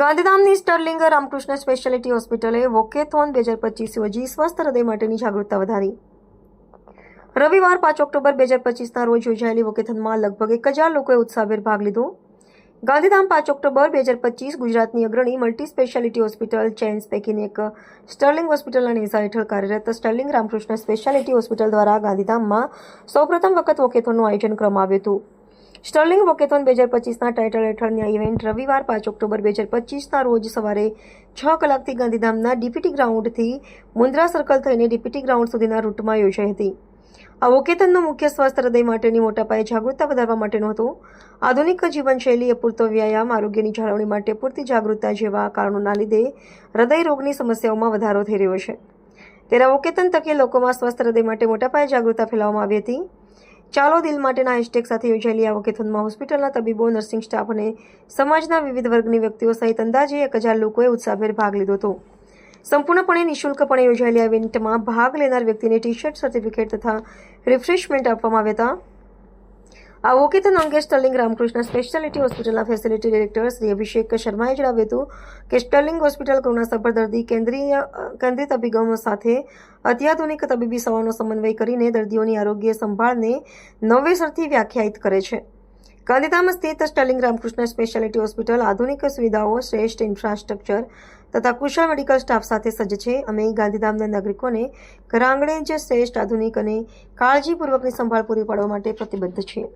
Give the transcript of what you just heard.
ગાંધીધામની Sterling Ramakrishna speciality હોસ્પિટલે walkathon બે હજાર પચીસ યોજી સ્વસ્થ હૃદય માટેની જાગૃતતા વધારી. રવિવાર પાંચ ઓક્ટોબર બે હજાર પચીસના રોજ યોજાયેલી વોકેથોનમાં લગભગ એક હજાર લોકોએ ઉત્સાહભેર ભાગ લીધો. ગાંધીધામ પાંચ ઓક્ટોબર બે હજાર પચીસ ગુજરાતની અગ્રણી મલ્ટી સ્પેશિયાલિટી હોસ્પિટલ ચેન્સ પૈકીની એક સ્ટર્લિંગ હોસ્પિટલના નેઝા હેઠળ કાર્યરત સ્ટર્લિંગ રામકૃષ્ણ સ્પેશિયાલિટી હોસ્પિટલ દ્વારા ગાંધીધામમાં સૌપ્રથમ વખત વોકેથોનનું આયોજન કરવામાં આવ્યું હતું. સ્ટર્લિંગ વોકેથોન બે હજાર પચીસના ટાઇટલ હેઠળની આ ઇવેન્ટ રવિવાર પાંચ ઓક્ટોબર બે હજાર પચીસના રોજ સવારે છ કલાકથી ગાંધીધામના ડીપીટી ગ્રાઉન્ડથી મુન્દ્રા સર્કલ થઈને ડીપીટી ગ્રાઉન્ડ સુધીના રૂટમાં યોજાઈ હતી. આ વોકેથનનો મુખ્ય સ્વસ્થ હૃદય માટેની મોટા પાયે જાગૃતતા વધારવા માટેનો હતો. આધુનિક જીવનશૈલી, અપૂરતો વ્યાયામ, આરોગ્યની જાળવણી માટે પૂરતી જાગૃતતા જેવા કારણોના લીધે હૃદય રોગની સમસ્યાઓમાં વધારો થઈ રહ્યો છે. તેના વોકેતન તકે લોકોમાં સ્વસ્થ હૃદય માટે મોટા પાયે જાગૃતતા ફેલાવવામાં આવી હતી. ચાલો દિલ માટેના હેશટેગ સાથે યોજાયેલી આ વોકેથોનમાં હોસ્પિટલના તબીબો નર્સિંગ સ્ટાફ અને સમાજના વિવિધ વર્ગની વ્યક્તિઓ સહિત અંદાજે એક હજાર લોકોએ ઉત્સાહભેર ભાગ લીધો હતો. સંપૂર્ણપણે નિઃશુલ્કપણે યોજાયેલી આ ઇવેન્ટમાં ભાગ લેનાર વ્યક્તિને ટી શર્ટ સર્ટિફિકેટ તથા રિફ્રેશમેન્ટ આપવામાં આવ્યા હતા. આ વોકેથોન અંગે સ્ટર્લિંગ રામકૃષ્ણ સ્પેશિયાલિટી હોસ્પિટલના ફેસિલિટી ડિરેક્ટર શ્રી અભિષેક શર્માએ જણાવ્યું હતું કે સ્ટર્લિંગ હોસ્પિટલ કોરોનાસભર દર્દી કેન્દ્રીય, કેન્દ્રિત અભિગમ સાથે અત્યાધુનિક તબીબી સેવાનો સમન્વય કરીને દર્દીઓની આરોગ્ય સંભાળને નવેસરથી વ્યાખ્યાયિત કરે છે. ગાંધીધામ સ્થિત સ્ટર્લિંગ રામકૃષ્ણ સ્પેશિયાલિટી હોસ્પિટલ આધુનિક સુવિધાઓ, શ્રેષ્ઠ ઇન્ફ્રાસ્ટ્રક્ચર તથા કુશળ મેડિકલ સ્ટાફ સાથે સજ્જ છે. અમે ગાંધીધામના નાગરિકોને ઘર આંગણે જ શ્રેષ્ઠ, આધુનિક અને કાળજીપૂર્વકની સંભાળ પૂરી પાડવા માટે પ્રતિબદ્ધ છીએ.